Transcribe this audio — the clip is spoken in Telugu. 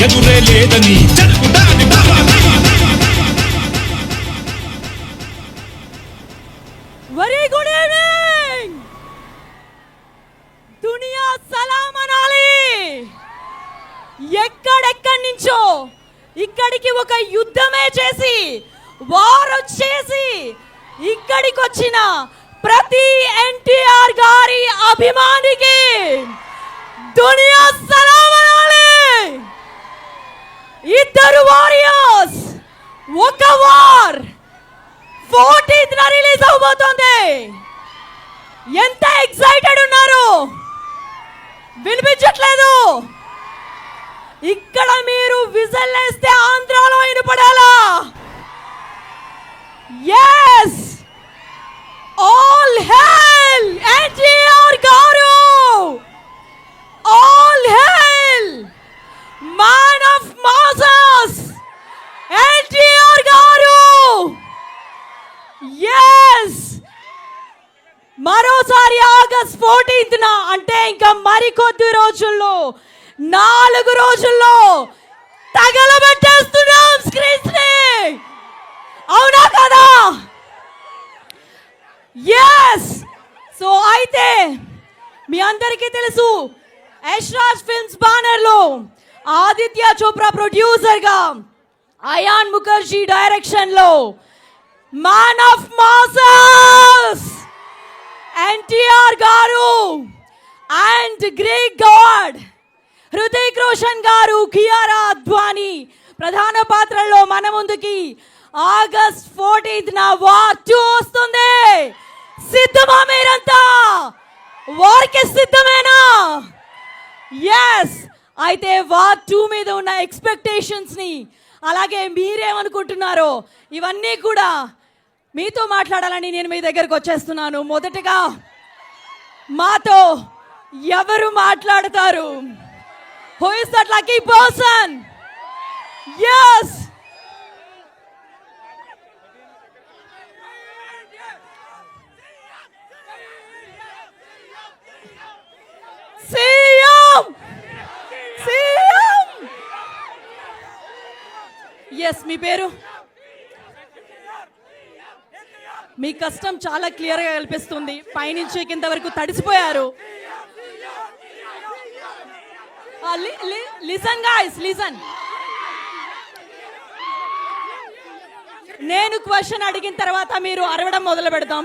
ఎదురే లేదని జరుగుతాని వెరీ గుడ్ ఈవినింగ్ దునియా సలాం అనాలి! ఎక్కడెక్కడి నుంచో ఇక్కడికి ఒక యుద్ధమే చేసి వారు వచ్చేసి ఇక్కడికి వచ్చిన ప్రతి ఎన్టీఆర్ గారి అభిమానికి దునియా సలాం అనాలి ఇద్దరు వారియర్స్ ఒక వార్ ఫోర్టీన్త్ రిలీజ్ అవబోతోంది ఎంత ఎక్సైటెడ్ ఉన్నారు? వినిపించట్లేదు. మరోసారి ఆగస్ట్ ఫోర్టీన్త్ అంటే ఇంకా మరికొద్ది రోజుల్లో నాలుగు రోజుల్లో తగలబెట్టేస్తున్నాం స్క్రీన్స్ని అవునా కదా? ఎస్ సో అయితే మీ అందరికీ తెలుసు యశ్రాజ్ ఫిల్మ్స్ బ్యానర్లో ఆదిత్య చోప్రా ప్రొడ్యూసర్గా అయాన్ ముఖర్జీ డైరెక్షన్లో man of మాసా NTR garu and great god Hrithik Roshan garu Kiara Advani ప్రధాన పాత్రల్లో మన ముందుకి ఆగస్ట్ ఫోర్టీన్త్ నా వార్ టూ వస్తుంది. సిద్ధమా మీరంతా? వార్కి సిద్ధమేనా? ఎస్ అయితే వార్ టూ మీద ఉన్న ఎక్స్పెక్టేషన్స్ని అలాగే మీరేమనుకుంటున్నారో ఇవన్నీ కూడా మీతో మాట్లాడాలని నేను మీ దగ్గరకు వచ్చేస్తున్నాను. మొదటగా మాతో ఎవరు మాట్లాడతారు? Who is that lucky person? Yes. Person him. CM him. Yes మీ పేరు మీ కష్టం చాలా క్లియర్గా కల్పిస్తుంది పైనుంచి కింద వరకు తడిసిపోయారు లిసన్ గాయస్ లిసన్ నేను క్వశ్చన్ అడిగిన తర్వాత మీరు అరవడం మొదలు పెడతాం